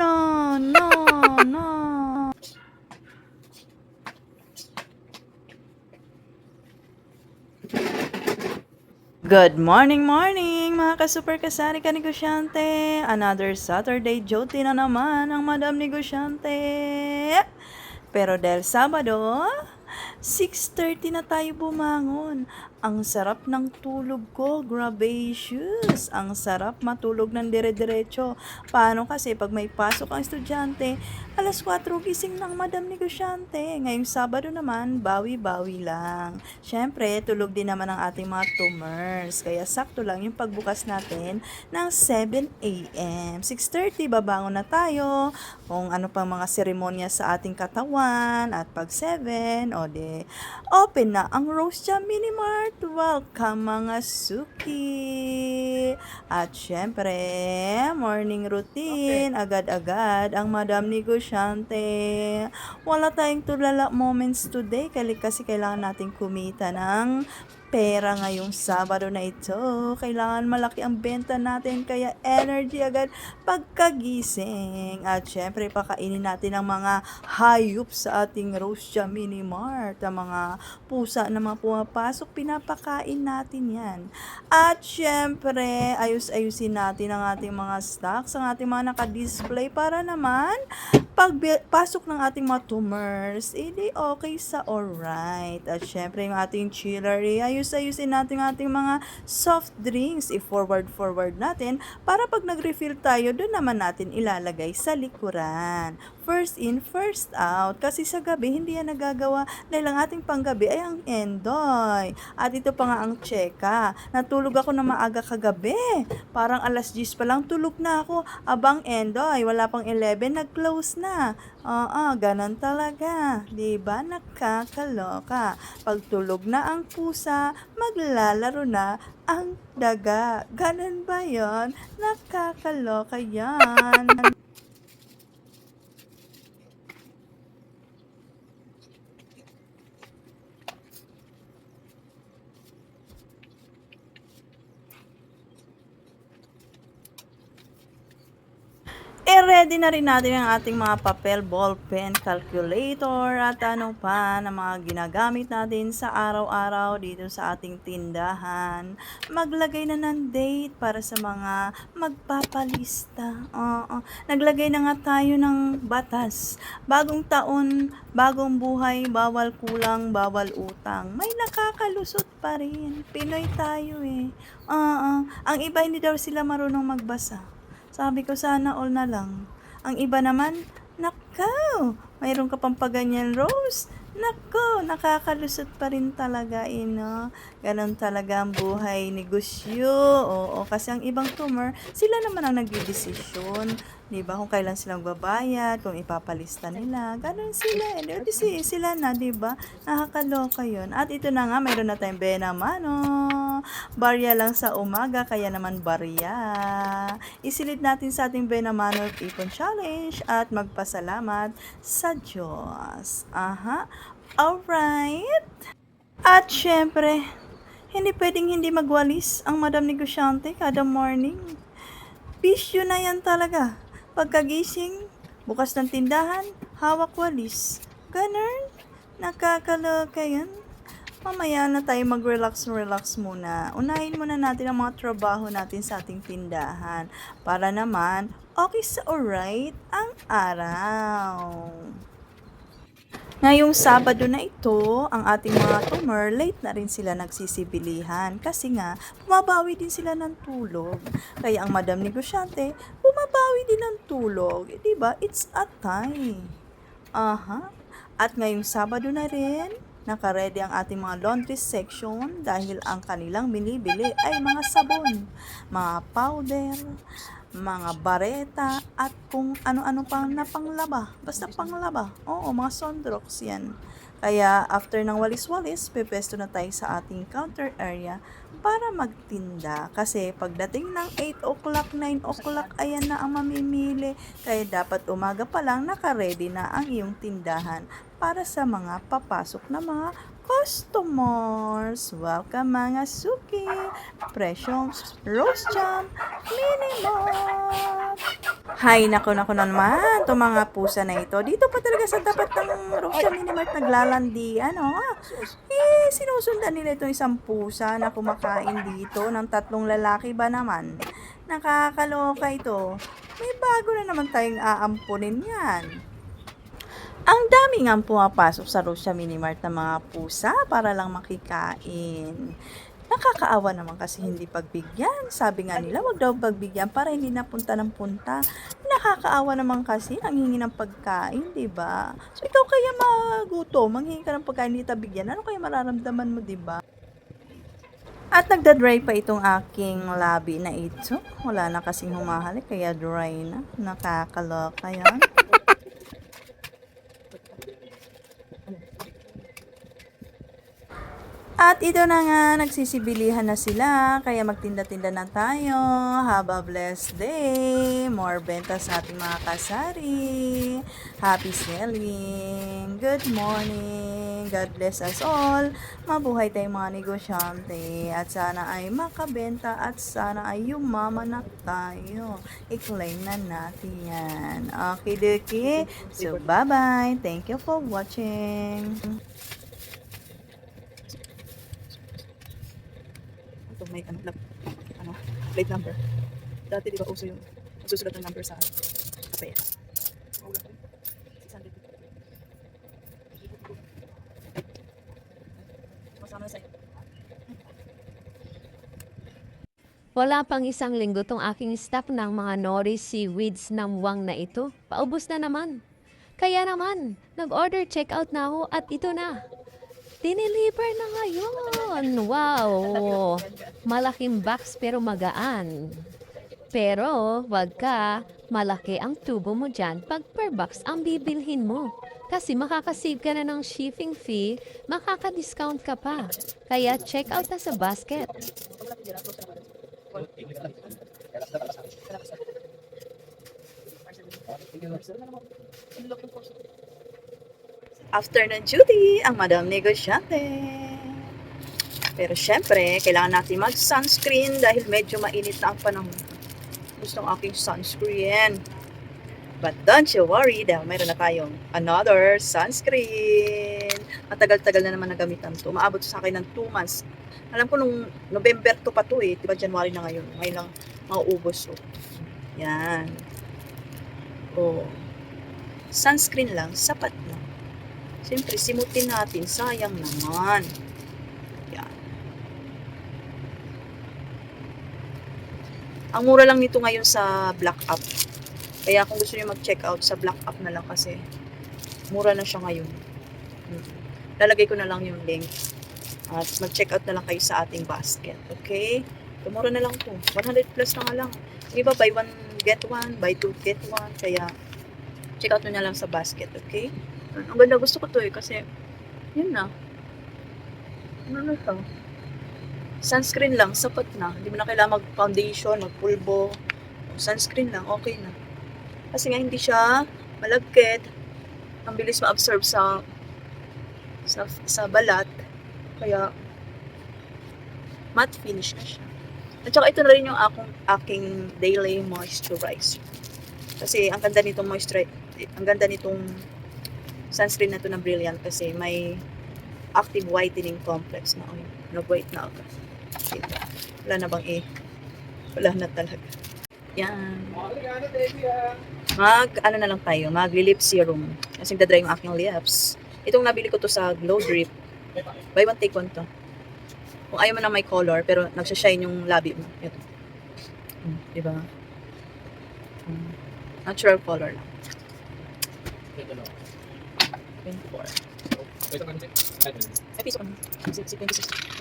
no, no, no. Good morning, morning, mga ka-super kasari ka negosyante. Another Saturday duty na naman ang Madam Negosyante. Pero dahil Sabado, 6.30 na tayo bumangon. Ang sarap ng tulog ko, grabacious. Ang sarap matulog ng dire-diretso. Paano kasi pag may pasok ang estudyante, alas 4 gising ng madam negosyante. Ngayong Sabado naman, bawi-bawi lang. Siyempre, tulog din naman ang ating mga tumors. Kaya sakto lang yung pagbukas natin ng 7 a.m. 6.30, babangon na tayo. Kung ano pang mga seremonya sa ating katawan. At pag 7, o de, open na ang Rose Jam Mini Mart. Welcome mga suki. At syempre, morning routine. Agad-agad ang Madam Negosyante. Wala tayong tulala moments today kasi kailangan natin kumita ng pera ngayong Sabado na ito. Kailangan malaki ang benta natin kaya energy agad pagkagising. At syempre, pakainin natin ang mga hayop sa ating Rose Jam Mini Mart. Ang mga pusa na mga pumapasok, pinapakain natin yan. At syempre, ayus-ayusin natin ang ating mga stocks, ang ating mga naka-display para naman pag pasok ng ating mga tumors, edi okay sa alright. At syempre, yung ating chillery, ayus-ayusin natin ating mga soft drinks. I-forward-forward natin para pag nag-refill tayo, doon naman natin ilalagay sa likuran. First in, first out. Kasi sa gabi, hindi yan nagagawa dahil ang ating panggabi ay ang endoy. At ito pa nga ang cheka. Natulog ako na maaga kagabi. Parang alas 10 pa lang tulog na ako. Abang endoy, wala pang 11, nag-close na. Oo, ganon talaga. Di ba Nakakaloka. Pag tulog na ang pusa, maglalaro na ang daga. Ganon ba yon? Nakakaloka yan. I-ready na rin natin ang ating mga papel, ball pen, calculator, at ano pa na mga ginagamit natin sa araw-araw dito sa ating tindahan. Maglagay na ng date para sa mga magpapalista. Oo. Naglagay na nga tayo ng batas. Bagong taon, bagong buhay, bawal kulang, bawal utang. May nakakalusot pa rin. Pinoy tayo eh. Oo. Ang iba hindi daw sila marunong magbasa. Sabi ko, sana all na lang. Ang iba naman, nakaw, mayroon ka pang paganyan, Rose. Nako, nakakalusot pa rin talaga, eh, no? Ganon talaga ang buhay negosyo. Oo, kasi ang ibang tumor, sila naman ang nagdidesisyon. Di ba? Kung kailan silang babayad, kung ipapalista nila. Ganon sila. Eh. Di, si, sila na, di ba? Nakakaloka yun. At ito na nga, mayroon na tayong Benamano. Barya lang sa umaga, kaya naman barya. Isilid natin sa ating Benamano Ipon Challenge at magpasalamat sa Diyos. Aha. Alright. At syempre, hindi pwedeng hindi magwalis ang Madam Negosyante kada morning. Bisyo na yan talaga. Pagkagising, bukas ng tindahan, hawak walis. Ganun. Nakakaloka yan. Mamaya na tayo mag-relax-relax muna. Unahin muna natin ang mga trabaho natin sa ating tindahan para naman okay sa alright ang araw. Ngayong Sabado na ito, ang ating mga tumor, late na rin sila nagsisibilihan kasi nga, bumabawi din sila ng tulog. Kaya ang madam negosyante, bumabawi din ng tulog. Eh, diba? It's a time. Aha. At ngayong Sabado na rin, nakaredy ang ating mga laundry section dahil ang kanilang binibili ay mga sabon, mga powder, mga bareta, at kung ano-ano pang napanglaba. Basta panglaba. Oo, mga sondrox yan. Kaya after ng walis-walis, pepesto na tayo sa ating counter area para magtinda. Kasi pagdating ng 8 o'clock, 9 o'clock, ayan na ang mamimili. Kaya dapat umaga pa lang nakaredy na ang iyong tindahan para sa mga papasok na mga customers. Welcome mga suki, presyong rose jam, minimum. Hay, nako, nako na naman, itong mga pusa na ito. Dito pa talaga sa tapat ng Rosia Minimart naglalandian, oh. Eh, sinusundan nila itong isang pusa na kumakain dito ng tatlong lalaki ba naman. Nakakaloka ito. May bago na naman tayong aampunin yan. Ang dami nga pumapasok sa Rosia Minimart ng mga pusa para lang makikain. Nakakaawa naman kasi hindi pagbigyan. Sabi nga nila, wag daw pagbigyan para hindi napunta ng punta. Nakakaawa naman kasi ang hingi ng pagkain, di ba? So ikaw kaya maguto, manghingi ka ng pagkain, hindi tabigyan. Ano kaya mararamdaman mo, di ba? At nagda-dry pa itong aking labi na ito. Wala na kasing humahalik, kaya dry na. Nakakaloka yan. At ito na nga, nagsisibilihan na sila, kaya magtinda-tinda na tayo. Have a blessed day. More benta sa ating mga kasari. Happy selling. Good morning. God bless us all. Mabuhay tayong mga negosyante. At sana ay makabenta at sana ay yumaman na tayo. I-claim na natin yan. Okay, Duki. So, bye-bye. Thank you for watching. May ano, ano, plate number. Dati di ba uso yung susulat ng number sa kape. Maulan ko. 600. Masama na sa'yo. Wala pang isang linggo tong aking staff ng mga nori seaweeds ng wang na ito. Paubos na naman. Kaya naman, nag-order check-out na ako at ito na. Diniliver na ngayon. Wow! Malaking box pero magaan. Pero wag ka, malaki ang tubo mo dyan pag per box ang bibilhin mo. Kasi makakasave ka na ng shipping fee, makaka-discount ka pa. Kaya check out na sa basket. After ng duty, ang Madam Negosyante. Pero syempre, kailangan natin mag-sunscreen dahil medyo mainit na ang panahon. Gusto ng aking sunscreen. But don't you worry dahil mayroon na tayong another sunscreen. Matagal-tagal na naman nagamitan to. Maabot sa akin ng 2 months. Alam ko nung November to pa to eh. Diba January na ngayon. Ngayon lang mauubos. So. Yan. Oh. Sunscreen lang, sapat na. Siyempre, simutin natin. Sayang naman. Yan. Ang mura lang nito ngayon sa Black Up. Kaya kung gusto niyo mag-check out sa Black Up na lang kasi mura na siya ngayon. Mm. Lalagay ko na lang yung link. At mag-check out na lang kayo sa ating basket. Okay? Tumura na lang to. 100 plus na nga lang. Yung iba, buy one, get one. Buy two, get one. Kaya, check out nyo na lang sa basket. Okay? Ang ganda gusto ko to eh kasi yun na. Ano na to? Sunscreen lang, sapat na. Hindi mo na kailangan mag-foundation, mag-pulbo. Sunscreen lang, okay na. Kasi nga hindi siya malagkit. Ang bilis ma-absorb sa sa, sa balat. Kaya matte finish na siya. At saka ito na rin yung akong, aking daily moisturizer. Kasi ang ganda nitong moisturizer, ang ganda nitong sunscreen na to na brilliant kasi may active whitening complex na oh, oil. Nag-white na ako. Dito. Wala na bang eh. Wala na talaga. Yan. Mag, ano na lang tayo, mag-lip serum. Kasi dadry yung aking lips. Itong nabili ko to sa Glow Drip. Buy one, take one to. Kung ayaw mo na may color, pero nagsashine yung labi mo. Ito. Hmm, di ba? Hmm. Natural color lang. Ito lang. 24. Wait, 26. 26.